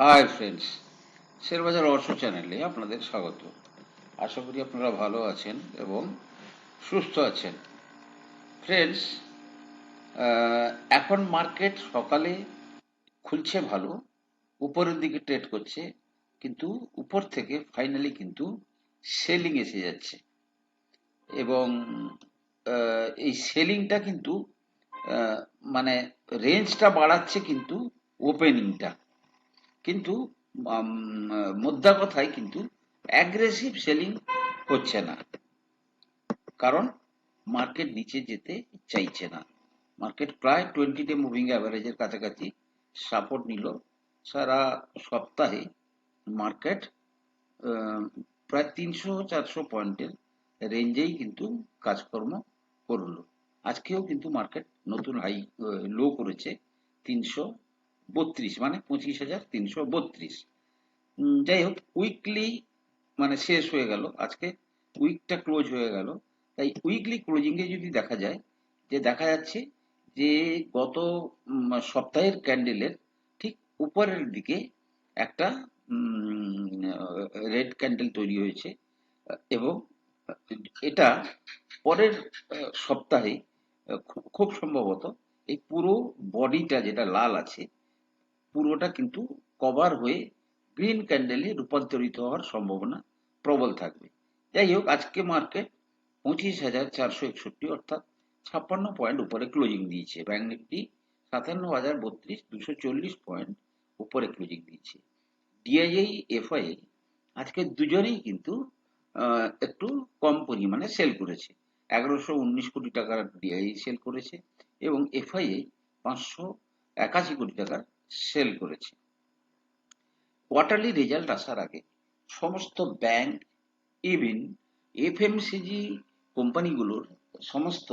Hi friends শেয়ারবাজার অর্থ চ্যানেলে আপনাদের স্বাগত আশা করি আপনারা ভালো আছেন এবং সুস্থ আছেন ফ্রেন্ডস এখন মার্কেট সকালে খুলছে ভালো উপরের দিকে ট্রেড করছে কিন্তু উপর থেকে ফাইনালি কিন্তু সেলিং এসে যাচ্ছে এবং এই সেলিংটা কিন্তু মানে রেঞ্জটা বাড়াচ্ছে কিন্তু ওপেনিংটা কিন্তু মোদ্দা কথায় কিন্তু অ্যাগ্রেসিভ সেলিং হচ্ছে না। কারণ মার্কেট নিচে যেতে চাইছে না। মার্কেট প্রায় টোয়েন্টি ডে মুভিং অ্যাভারেজের কাছাকাছি সাপোর্ট নিল। সারা সপ্তাহে মার্কেট প্রায় তিনশো চারশো পয়েন্টের রেঞ্জেই কিন্তু কাজকর্ম করল। আজকেও কিন্তু মার্কেট নতুন হাই লো করেছে তিনশো বত্রিশ মানে পঁচিশ হাজার তিনশো বত্রিশ। যাই হোক উইকলি মানে শেষ হয়ে গেল। আজকে উইকটা ক্লোজ হয়ে গেল। তাই উইকলি ক্লোজিং এ যদি দেখা যায়, যে দেখা যাচ্ছে যে গত সপ্তাহের ক্যান্ডেলের ঠিক উপরের দিকে একটা রেড ক্যান্ডেল তৈরি হয়েছে। এবং এটা পরের সপ্তাহে খুব সম্ভবত এই পুরো বডিটা যেটা লাল আছে পুরোটা কিন্তু কভার হয়ে গ্রিন ক্যান্ডেলে রূপান্তরিত হওয়ার সম্ভাবনা প্রবল থাকবে। যাই হোক, আজকে মার্কেট পঁচিশ হাজার চারশো একষট্টি, অর্থাৎ ছাপ্পান্ন পয়েন্ট উপরে ক্লোজিং দিয়েছে। ব্যাংক নিফটি সাতান্ন হাজার বত্রিশ, দুশো চল্লিশ পয়েন্ট উপরে ক্লোজিং দিয়েছে। ডিআইআই এফআইআই আজকে দুজনেই কিন্তু একটু কম পরিমাণে সেল করেছে। এগারোশো উনিশ কোটি টাকার ডিআইআই সেল করেছে এবং এফআইআই পাঁচশো একাশি কোটি টাকার সেল করেছে। কোয়ার্টারলি রেজাল্ট আসার আগে সমস্ত ব্যাংক ইভিন এফএমসিজি কোম্পানিগুলোর সমস্ত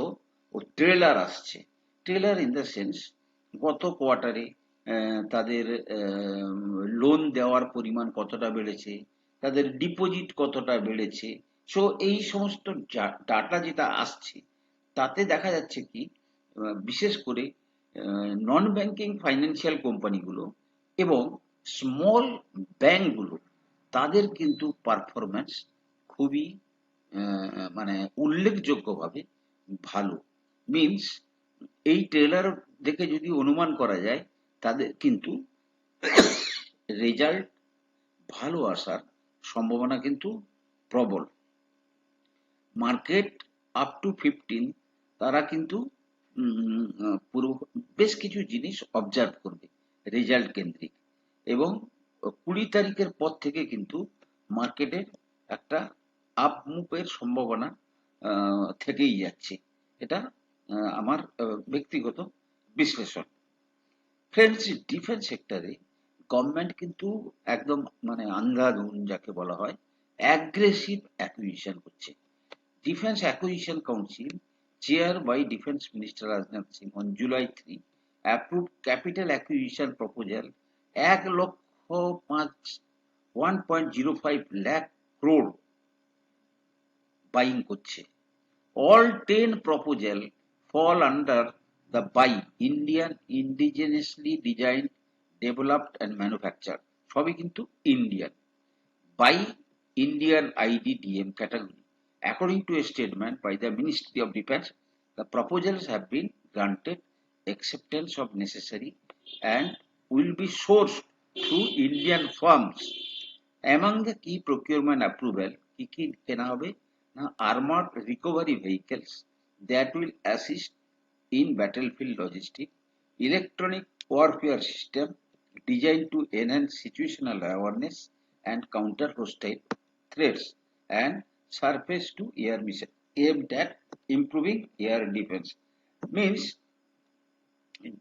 ট্রেলার আসছে। ট্রেলার ইন দ্য সেন্স গত কোয়ার্টারে তাদের লোন দেওয়ার পরিমাণ কতটা বেড়েছে, তাদের ডিপোজিট কতটা বেড়েছে। সো এই সমস্ত ডাটা যেটা আসছে, তাতে দেখা যাচ্ছে কি বিশেষ করে নন ব্যাংকিং ফাইন্যান্সিয়াল কোম্পানিগুলো এবং স্মল ব্যাংকগুলো তাদের কিন্তু পারফরম্যান্স খুবই মানে উল্লেখযোগ্যভাবে ভালো। মিন্স এই ট্রেলার দেখে যদি অনুমান করা যায়, তাদের কিন্তু রেজাল্ট ভালো আসার সম্ভাবনা কিন্তু প্রবল। মার্কেট আপ টু ফিফটিন তারা কিন্তু উম, আহ, পুরো বেশ কিছু জিনিস অবজার্ভ করবে রেজাল্ট কেন্দ্রিক। এবং কুড়ি তারিখের পর থেকে কিন্তু মার্কেটের একটা আপ মুভের সম্ভাবনা থেকেই যাচ্ছে। এটা আমার ব্যক্তিগত বিশ্লেষণ। ফ্রেন্ডস ডিফেন্স সেক্টরে গভর্নমেন্ট কিন্তু একদম মানে আন্ধাধুন যাকে বলা হয় অ্যাগ্রেসিভ অ্যাকুইজিশন করছে। Defence acquisition council chair by defence minister Rajnath Singh on July three approve capital acquisition proposal এক লক্ষ পাঁচ one point zero five lakh crore buying করছে। All ten proposal fall under the buy Indian indigenously design developed and manufacture সবই কিন্তু Indian by Indian IDDM category According to a statement by the Ministry of Defense, the proposals have been granted acceptance of necessary and will be sourced through Indian firms. Among the key procurement approval, কি কি কেনা হবে না armored recovery vehicles that will assist in battlefield logistics, electronic warfare system designed to enhance situational awareness and counter hostile threats, and surface to air mission aimed at improving air defense. Means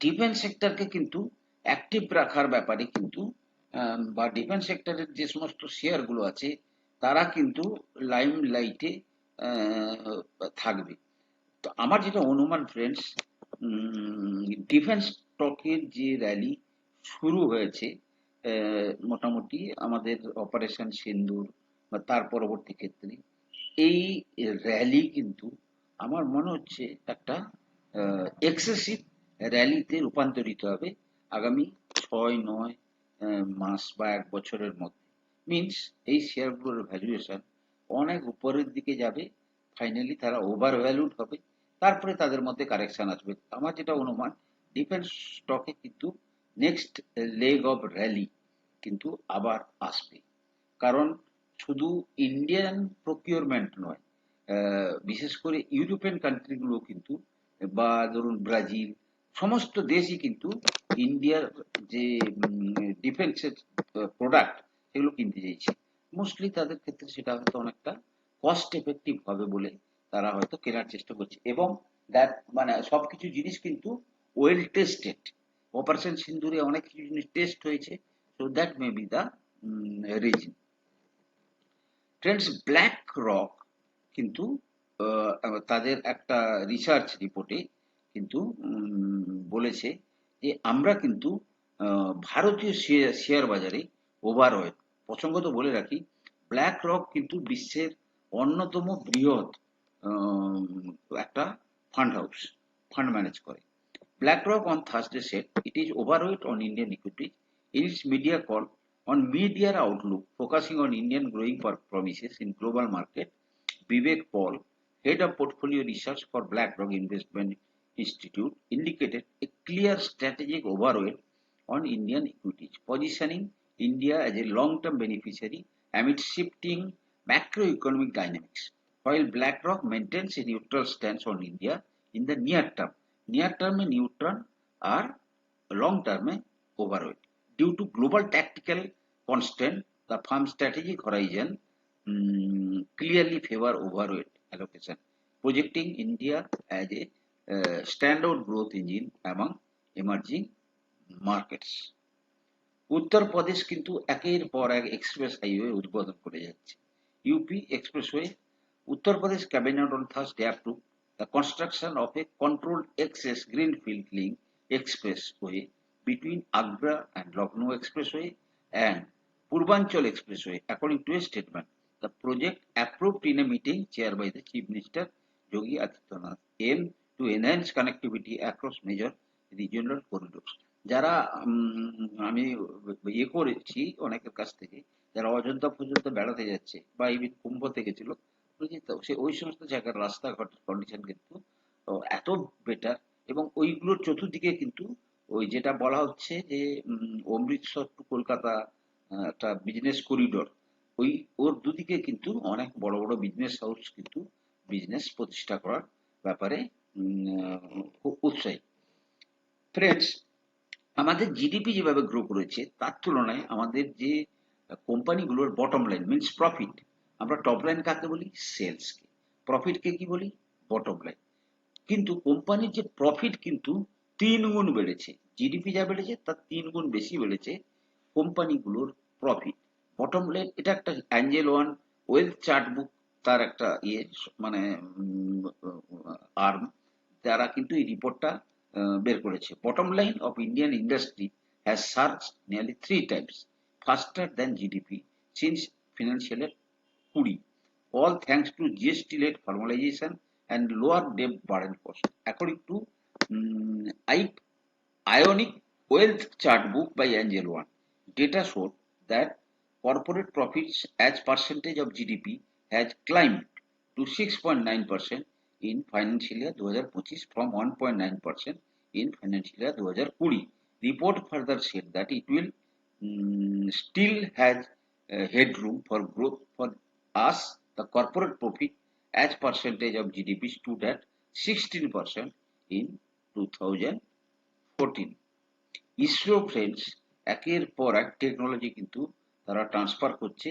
defence সেক্টরকে কিন্তু active রাখার ব্যাপারে কিন্তু বা defence সেক্টরের যে সমস্ত শেয়ারগুলো আছে, তারা কিন্তু লাইম লাইটে থাকবে তো আমার যেটা অনুমান ফ্রেন্ডস ডিফেন্স স্টকের যে র্যালি শুরু হয়েছে মোটামুটি আমাদের অপারেশন সিন্দুর বা তার পরবর্তী ক্ষেত্রে এই র্যালি কিন্তু আমার মনে হচ্ছে একটা এক্সেসিভ র্যালিতে রূপান্তরিত হবে আগামী ছয়, নয় মাস বা এক বছরের মধ্যে। মিনস এই শেয়ারগুলোর ভ্যালুয়েশন অনেক উপরের দিকে যাবে ফাইনালি তারা ওভার ভ্যালুড হবে, তারপরে তাদের মধ্যে কারেকশন আসবে। আমার যেটা অনুমান ডিফেন্স স্টকে কিন্তু নেক্সট লেগ অফ র্যালি কিন্তু আবার আসবে। কারণ শুধু ইন্ডিয়ান প্রকিউরমেন্ট নয় বিশেষ করে ইউরোপিয়ান কান্ট্রিগুলো কিন্তু, বা ধরুন ব্রাজিল সমস্ত দেশই কিন্তু ইন্ডিয়ার যে ডিফেন্সের প্রোডাক্ট সেগুলো কিনতে চাইছে। মোস্টলি তাদের ক্ষেত্রে সেটা হয়তো অনেকটা কস্ট এফেক্টিভ হবে বলে তারা হয়তো কেনার চেষ্টা করছে। এবং দ্যাট মানে সবকিছু জিনিস কিন্তু ওয়েল টেস্টেড অপারেশন সিন্দুরে অনেক কিছু জিনিস টেস্ট হয়েছে so that may be the reason friends BlackRock কিন্তু তাদের একটা রিসার্চ রিপোর্টে কিন্তু বলেছে যে আমরা কিন্তু ভারতীয় শেয়ার বাজারে ওভারওয়েট প্রসঙ্গত বলে রাখি ব্ল্যাক রক কিন্তু বিশ্বের অন্যতম বৃহৎ একটা ফান্ড হাউস ফান্ড ম্যানেজ করে। BlackRock on Thursday said, it is overweight on Indian equities in its media call On mid-year outlook, focusing on Indian growing promises in global market, Vivek Paul, head of portfolio research for BlackRock Investment Institute, indicated a clear strategic overweight on Indian equities, positioning India as a long-term beneficiary amid shifting macroeconomic dynamics. While BlackRock maintains a neutral stance on India in the near term, near term neutral or long term overweight due to global tactical constant the firm strategic horizon um, clearly favor overweight allocation. Projecting india as a uh, standout growth engine এবং emerging markets Uttar Pradesh কিন্তু একের পর এক express highway উদ্বোধন করে যাচ্ছে। UP expressway Uttar Pradesh cabinet on Thursday to the construction of a control access greenfield link expressway between Agra and Lucknow expressway and Purbanchal Expressway, according to a statement. The project approved in a meeting chaired by the Chief Minister Yogi Adityanath aimed to enhance connectivity across major regional corridors. যারা আমি ইয়ে করেছি অনেকের কাছ থেকে যারা অযোধ্যা পর্যন্ত বেড়াতে যাচ্ছে বা ইভিন কুম্ভতে গেছিল সে ওই সমস্ত জায়গার রাস্তাঘাটের কন্ডিশন কিন্তু এত বেটার এবং ওইগুলোর চতুর্দিকে কিন্তু ওই যেটা বলা হচ্ছে যে অমৃতসর টু কলকাতা একটা বিজনেস করিডোর ওই, ওর দুদিকে কিন্তু অনেক বড় বড় বিজনেস হাউস কিন্তু বিজনেস প্রতিষ্ঠা করার ব্যাপারে উৎসাহী। ফ্রেন্ডস আমাদের জিডিপি যেভাবে গ্রো করেছে, তার তুলনায় আমাদের যে কোম্পানিগুলোর বটম লাইন মিনস প্রফিট আমরা টপ লাইন কাকে বলি? সেলসকে প্রফিটকে কি বলি? বটম লাইন কিন্তু কোম্পানির যে প্রফিট কিন্তু তিন গুণ বেড়েছে জিডিপি যা বেড়েছে, তার তিন গুণ বেশি বেড়েছে কোম্পানিগুলোর প্রফিট বটম লাইন এটা একটা Angel One wealth chart book তার একটা ইয়ে মানে আর্ম তারা কিন্তু এই রিপোর্টটা বের করেছে। Bottom line of Indian industry has search nearly three times faster than GDP since financial কুড়ি thanks to GST led formalization and lower debt burden cost. According to um, I- Ionic Wealth Chart Book by Angel One, data showed that corporate profits as percentage of GDP has climbed to 6.9% in financial year 2025 from 1.9% in financial year 2020. Report further said that it will um, still has uh, headroom for growth for us. The corporate profit as percentage of GDP stood at 16% in 2014. ISRO friends একের পর এক technology কিন্তু তারা transfer করছে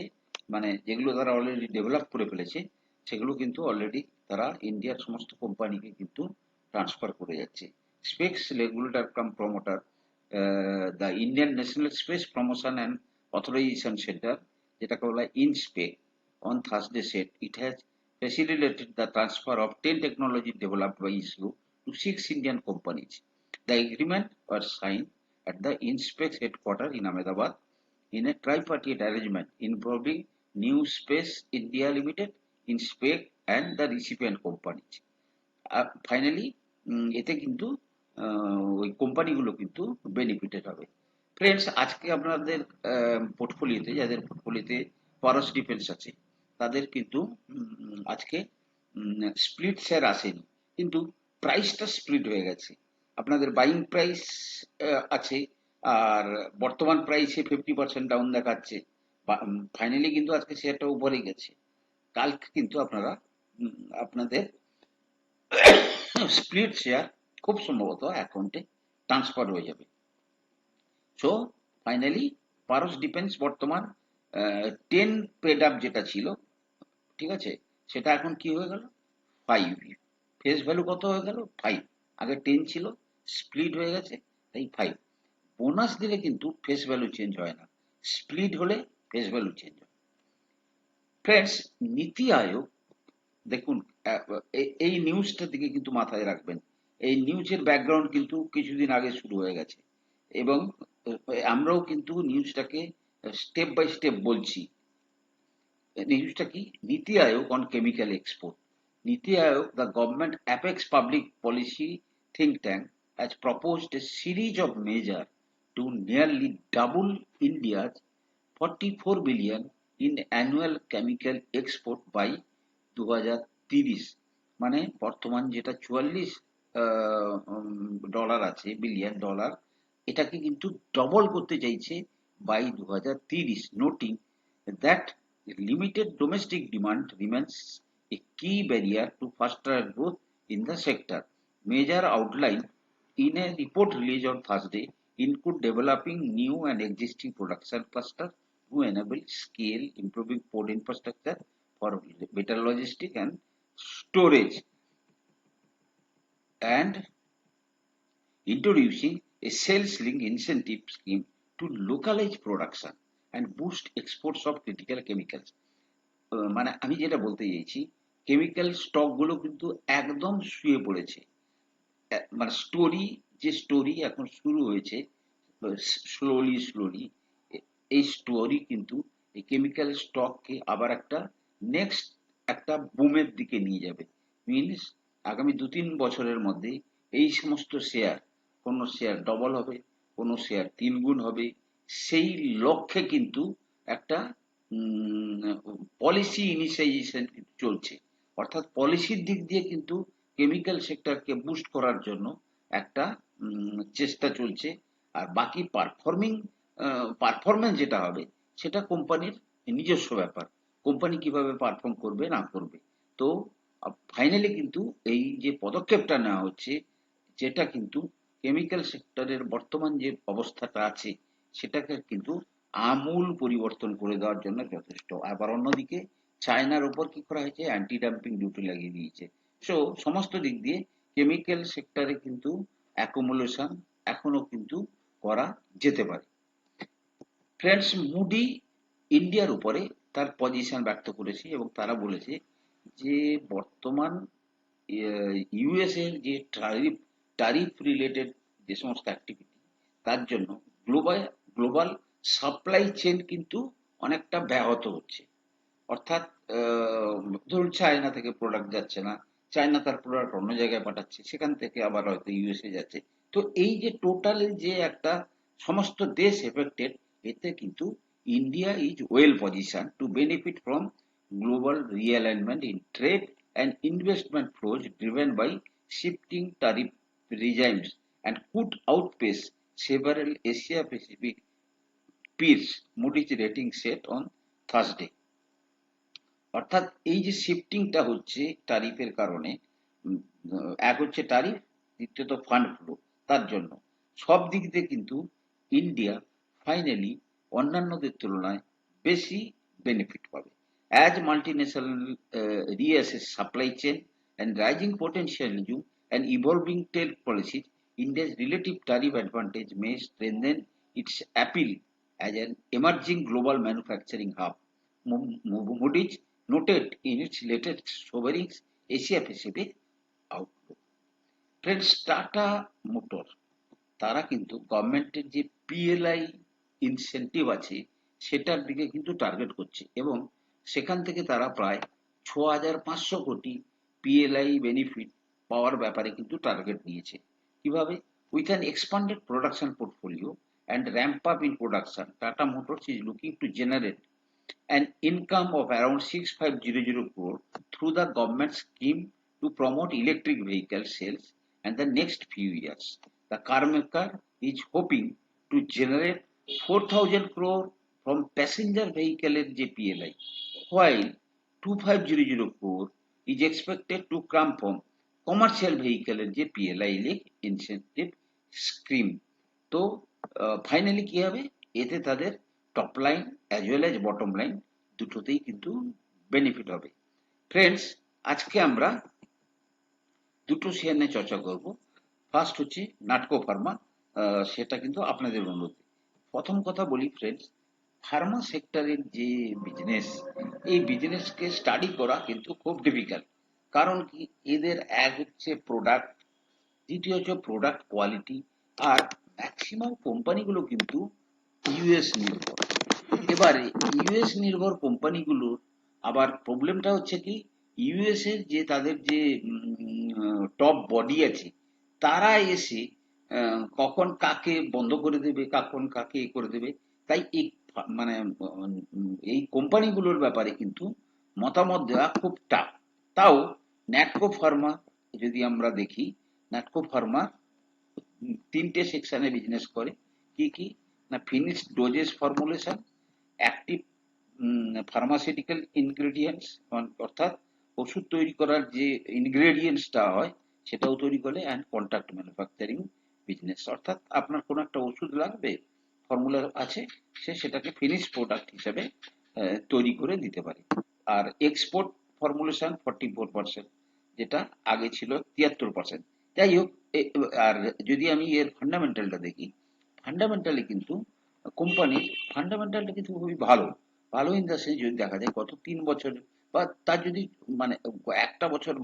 মানে যেগুলো তারা already develop করে ফেলেছে, সেগুলো কিন্তু অলরেডি তারা ইন্ডিয়ার সমস্ত কোম্পানিকে কিন্তু ট্রান্সফার করে যাচ্ছে space regulator cum promoter the Indian national space promotion and authorisation centre যেটাকে বলা হয় ইনস্পেক on Thursday said it has facilitated the transfer of 10 technology developed by ISRO to six Indian companies. The agreement was signed at the INSPEC headquarters in Ahmedabad in a tripartite arrangement involving New Space India Limited, INSPEC and the recipient companies. Finally এতে কিন্তু ওই কোম্পানিগুলো কিন্তু benefited হবে friends আজকে আপনাদের পোর্টফোলিওতে যাদের পোর্টফোলিওতে পারস ডিফেন্স আছে তাদের কিন্তু আজকে স্প্লিট শেয়ার আসেনি কিন্তু প্রাইসটা স্প্লিট হয়ে গেছে আপনাদের বাইং প্রাইস আছে, আর বর্তমান প্রাইসে ফিফটি পার্সেন্ট ডাউন দেখাচ্ছে। ফাইনালি কিন্তু আজকে শেয়ারটা উপরে গেছে। কালকে কিন্তু আপনারা আপনাদের স্প্লিট শেয়ার খুব সম্ভবত অ্যাকাউন্টে ট্রান্সফার হয়ে যাবে। সো ফাইনালি পারস ডিফেন্স বর্তমান টেন পেড আপ যেটা ছিল, ঠিক আছে, সেটা এখন কি হয়ে গেল? ফাইভ ফেস ভ্যালু কত হয়ে গেল? ফাইভ আগে টেন ছিল স্প্লিট হয়ে গেছে, তাই ফাইভ বোনাস দিলে কিন্তু ফেস ভ্যালু চেঞ্জ হয় না। স্প্লিট হলে ফেস ভ্যালু চেঞ্জ হয়। ফ্রেন্ডস নীতি আয়োগ, দেখুন এই নিউজটার দিকে কিন্তু মাথায় রাখবেন। এই নিউজের ব্যাকগ্রাউন্ড কিন্তু কিছুদিন আগে শুরু হয়ে গেছে। এবং আমরাও কিন্তু নিউজটাকে স্টেপ বাই স্টেপ বলছি। নিউজটা কি? নীতি আয়োগ on chemical export NITI Aayog the government apex public policy think tank has proposed a series of measures to nearly double India's 44 billion in annual chemical export by 2030 মানে বর্তমান যেটা চুয়াল্লিশ dollar আছে billion dollar এটাকে কিন্তু double করতে চাইছে by দু হাজার তিরিশ noting that limited domestic demand remains a key barrier to faster growth in the sector. Major outline in a report released on Thursday include developing new and existing production cluster to enable scale, improving port infrastructure for better logistics and storage, and introducing a sales link incentive scheme to localize production and boost exports of critical chemicals. মানে আমি যেটা বলতে চাইছি chemical স্টকগুলো কিন্তু একদম শুয়ে পড়েছে মানে স্টোরি যে স্টোরি এখন শুরু হয়েছে স্লোলি স্লোলি এই স্টোরি কিন্তু এই কেমিক্যাল স্টককে আবার একটা নেক্সট একটা বুমের দিকে নিয়ে যাবে। মিনস আগামী দু তিন বছরের মধ্যে এই সমস্ত শেয়ার কোনো শেয়ার ডবল হবে, কোনো শেয়ার তিন গুণ হবে, সেই লক্ষ্যে কিন্তু একটা পলিসি ইনিশিয়েশন চলছে। অর্থাৎ পলিসির দিক দিয়ে কিন্তু কেমিক্যাল সেক্টরকে বুস্ট করার জন্য একটা চেষ্টা চলছে। আর বাকি পারফর্মিং পারফরমেন্স যেটা হবে, সেটা কোম্পানির নিজস্ব ব্যাপার। কোম্পানি কীভাবে পারফর্ম করবে, না করবে। তো ফাইনালি কিন্তু এই যে পদক্ষেপটা নেওয়া হচ্ছে, যেটা কিন্তু কেমিক্যাল সেক্টরের বর্তমান যে অবস্থাটা আছে, সেটাকে কিন্তু আমূল পরিবর্তন করে দেওয়ার জন্য যথেষ্ট। আবার অন্যদিকে চায়নার উপর কি করা হয়েছে? অ্যান্টি ডাম্পিং ডিউটি লাগিয়ে দিয়েছে। সো সমস্ত দিক দিয়ে কেমিক্যাল সেক্টরে কিন্তু অ্যাকোমোলেশন এখনও কিন্তু করা যেতে পারে। ফ্রেন্ডস মুডি ইন্ডিয়ার উপরে তার পজিশন ব্যক্ত করেছে এবং তারা বলেছে যে বর্তমান ইউএস এর যে টারিফ টারিফ রিলেটেড যে সমস্ত অ্যাক্টিভিটি তার জন্য গ্লোবাল গ্লোবাল সাপ্লাই চেন কিন্তু অনেকটা ব্যাহত হচ্ছে। অর্থাৎ ধরুন চায়না থেকে প্রোডাক্ট যাচ্ছে না চায়না তার প্রোডাক্ট অন্য জায়গায় পাঠাচ্ছে সেখান থেকে আবার হয়তো ইউএসএ যাচ্ছে তো এই যে টোটাল যে একটা সমস্ত দেশ এফেক্টেড এতে কিন্তু India is well position to benefit from global realignment in trade and investment flows driven by shifting tariff regimes and could outpace several Asia Pacific peers, Moody's rating set on Thursday. অর্থাৎ এই যে শিফটিংটা হচ্ছে ট্যারিফের কারণে এক হচ্ছে tariff দ্বিতীয়ত fund flow তার জন্য। সব দিক দিয়ে কিন্তু ইন্ডিয়া ফাইনালি অন্যান্যদের তুলনায় বেশি বেনিফিট পাবে। As multi multinational রিয়াসের supply chain and rising potential ইজুম and evolving trade policies India's relative tariff advantage may strengthen its appeal as an emerging global manufacturing hub Moody's noted in its latest Sovereign Asia Pacific outlook. Friends Tata motor তারা কিন্তু গভর্নমেন্টের যে PLI incentive আছে সেটার দিকে কিন্তু target করছে এবং সেখান থেকে তারা প্রায় ছ হাজার পাঁচশো কোটি পিএলআই বেনিফিট পাওয়ার ব্যাপারে কিন্তু টার্গেট নিয়েছে কীভাবে with an expanded production portfolio and ramp up in production, Tata Motors is looking to generate an income of around 6500 crore through the government scheme to promote electric vehicle sales and the next few years. The car maker is hoping to generate 4000 crore from passenger vehicle in JPLI, while 2500 crore is expected to come from commercial vehicle এর যে PLI incentive scheme তো finally কি হবে এতে তাদের top line as well as bottom line দুটোতেই কিন্তু benefit হবে। ফ্রেন্ডস আজকে আমরা দুটো শেয়ার নিয়ে চর্চা করব। ফার্স্ট হচ্ছে নাটকো ফার্মা সেটা কিন্তু আপনাদের অনুরোধে। প্রথম কথা বলি ফ্রেন্ডস ফার্মা সেক্টরের যে বিজনেস এই বিজনেসকে স্টাডি করা কিন্তু খুব ডিফিকাল্ট কারণ কি, এদের এক হচ্ছে প্রোডাক্ট দ্বিতীয় হচ্ছে প্রোডাক্ট কোয়ালিটি আর ম্যাক্সিমাম কোম্পানিগুলো কিন্তু ইউএস নির্ভর। এবারে ইউএস নির্ভর কোম্পানিগুলোর আবার প্রবলেমটা হচ্ছে কি ইউএস এর যে তাদের যে টপ বডি আছে, তারা এসে কখন কাকে বন্ধ করে দেবে, কখন কাকে করে দেবে, তাই এই মানে এই কোম্পানিগুলোর ব্যাপারে কিন্তু মতামত দেওয়া খুব টাফ তাও ন্যাটকো ফার্মা যদি আমরা দেখি ন্যাটকো ফার্মা তিনটে সেকশনে বিজনেস করে, কি কি? না finish doses formulation active pharmaceutical ingredients অর্থাৎ ওষুধ তৈরি করার যে ইনগ্রেডিয়েন্টসটা হয়, সেটাও তৈরি করে অ্যান্ড কন্ট্রাক্ট ম্যানুফ্যাকচারিং বিজনেস অর্থাৎ আপনার কোনো একটা ওষুধ লাগবে ফর্মুলা আছে, সে সেটাকে ফিনিশ প্রোডাক্ট হিসেবে তৈরি করে দিতে পারে। আর export formulation forty four percent যেটা আগে ছিল তিয়াত্তর পার্সেন্ট যাই হোক আর যদি আমি এর ফান্ডামেন্টালটা দেখি ফান্ডামেন্টালি কিন্তু কোম্পানির ফান্ডামেন্টালটা কিন্তু খুবই ভালো। ভালো ইন দ্য সেন্স যদি দেখা যায় গত তিন বছর বা তার যদি মানে একটা বছর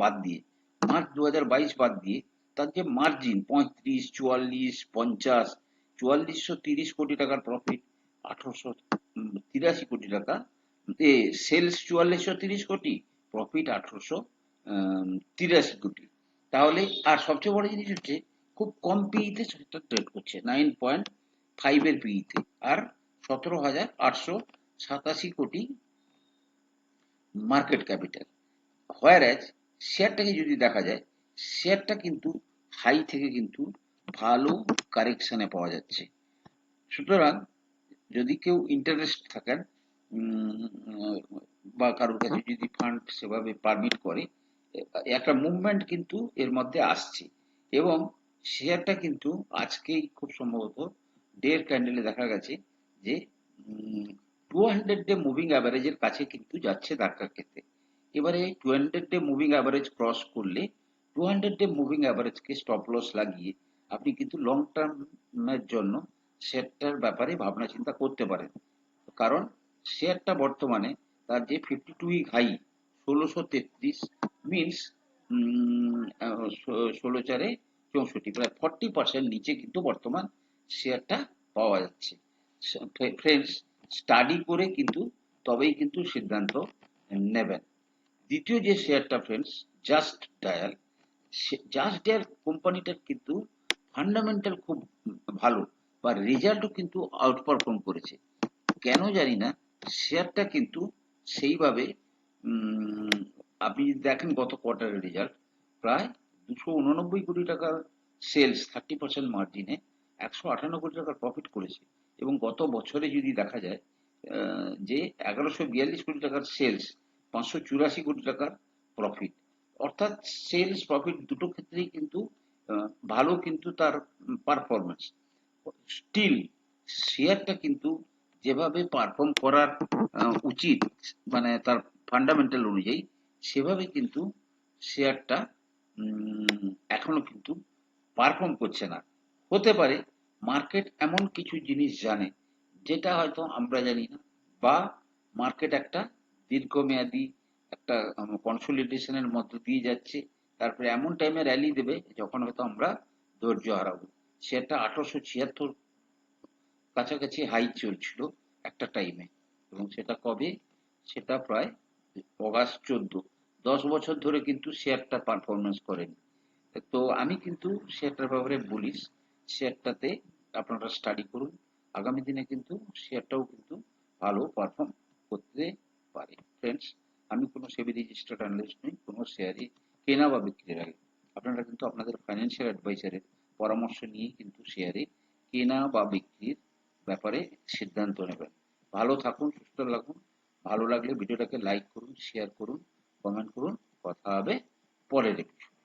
বাদ দিয়ে, মার্চ দু হাজার বাইশ বাদ দিয়ে, তার যে মার্জিন পঁয়ত্রিশ, চুয়াল্লিশ, পঞ্চাশ, চুয়াল্লিশশো তিরিশ কোটি টাকার প্রফিট আঠারোশো তিরাশি কোটি টাকা, এ সেলস চুয়াল্লিশশো তিরিশ কোটি প্রফিট আঠারোশো তিরাশি কোটি। তাহলে আর সবচেয়ে বড় জিনিস হচ্ছে খুব কম পিইতে সেটা ট্রেড করছে। নাইন পয়েন্ট ফাইভ এর পিইতে আর সতেরো হাজার আটশো সাতাশি কোটি মার্কেট ক্যাপিটাল হোয়ারাজ শেয়ারটাকে যদি দেখা যায় শেয়ারটা কিন্তু হাই থেকে কিন্তু ভালো কারেকশনে পাওয়া যাচ্ছে। সুতরাং যদি কেউ ইন্টারেস্ট থাকেন বা কারোর কাছে যদি ফান্ড সেভাবে পারমিট করে, একটা মুভমেন্ট কিন্তু এর মধ্যে আসছে। এবং শেয়ারটা কিন্তু আজকেই খুব সম্ভবত ডের ক্যান্ডেলে দেখা গেছে যে টু হান্ড্রেড ডে মুভিং অ্যাভারেজের কাছে কিন্তু যাচ্ছে ধাক্কা খেতে এবারে two hundred day moving average cross করলে টু হান্ড্রেড ডে মুভিং অ্যাভারেজকে স্টপ লস লাগিয়ে আপনি কিন্তু লং টার্মের জন্য শেয়ারটার ব্যাপারে ভাবনা চিন্তা করতে পারেন। কারণ শেয়ারটা বর্তমানে তার যে ফিফটি টু উইক হাই ষোলোশো তেত্রিশ মিনস ষোলো চারে চৌষট্টি, প্রায় ফর্টি পার্সেন্ট নিচে কিন্তু বর্তমান শেয়ারটা পাওয়া যাচ্ছে। ফ্রেন্ডস স্টাডি করে কিন্তু তবেই কিন্তু সিদ্ধান্ত নেবেন। দ্বিতীয় যে শেয়ারটা friends Justdial Justdial কোম্পানিটার কিন্তু ফান্ডামেন্টাল খুব ভালো বা রেজাল্টও কিন্তু আউট পারফর্ম করেছে। কেন জানি না শেয়ারটা কিন্তু সেইভাবে আপনি যদি দেখেন গত কোয়ার্টারের রেজাল্ট প্রায় দুশো উননব্বই কোটি টাকার সেলস থার্টি পার্সেন্ট মার্জিনে একশো আটান্ন কোটি টাকার প্রফিট করেছে। এবং গত বছরে যদি দেখা যায় যে এগারোশো বিয়াল্লিশ কোটি টাকার সেলস পাঁচশো চুরাশি কোটি টাকার প্রফিট অর্থাৎ সেলস প্রফিট দুটো ক্ষেত্রেই কিন্তু ভালো কিন্তু তার পারফরমেন্স স্টিল শেয়ারটা কিন্তু যেভাবে পারফর্ম করার উচিত মানে তার ফান্ডামেন্টাল অনুযায়ী, সেভাবে কিন্তু শেয়ারটা এখনও কিন্তু পারফর্ম করছে না। হতে পারে। মার্কেট এমন কিছু জিনিস জানে, যেটা হয়তো আমরা জানি না, বা মার্কেট একটা দীর্ঘমেয়াদী একটা কনসোলিডেশনের মধ্য দিয়ে যাচ্ছে। তারপরে এমন টাইমে র্যালি দেবে যখন হয়তো আমরা ধৈর্য হারাবো। সেটা আঠারোশো ছিয়াত্তর কাছাকাছি হাই চলছিল একটা টাইমে এবং সেটা কবে? সেটা প্রায় অগাস্ট চোদ্দ। দশ বছর ধরে কিন্তু শেয়ারটা পারফরমেন্স করেনি। তো আমি কিন্তু শেয়ারটার ব্যাপারে বলিস শেয়ারটাতে আপনারা স্টাডি করুন। আগামী দিনে কিন্তু শেয়ারটাও কিন্তু ভালো পারফর্ম করতে পারে। ফ্রেন্ডস আমি কোনো সেবি রেজিস্টার্ড অ্যানালিস্ট নই, কোনো শেয়ারই কেনা বা বিক্রির আগে আপনারা কিন্তু আপনাদের ফাইন্যান্সিয়াল অ্যাডভাইজারের পরামর্শ নিয়ে কিন্তু শেয়ারে কেনা বা বিক্রির ব্যাপারে সিদ্ধান্ত নেবেন। ভালো থাকুন, সুস্থ লাগুন ভালো লাগলে ভিডিওটাকে লাইক করুন শেয়ার করুন কমেন্ট করুন। কথা হবে পরের এপিসোড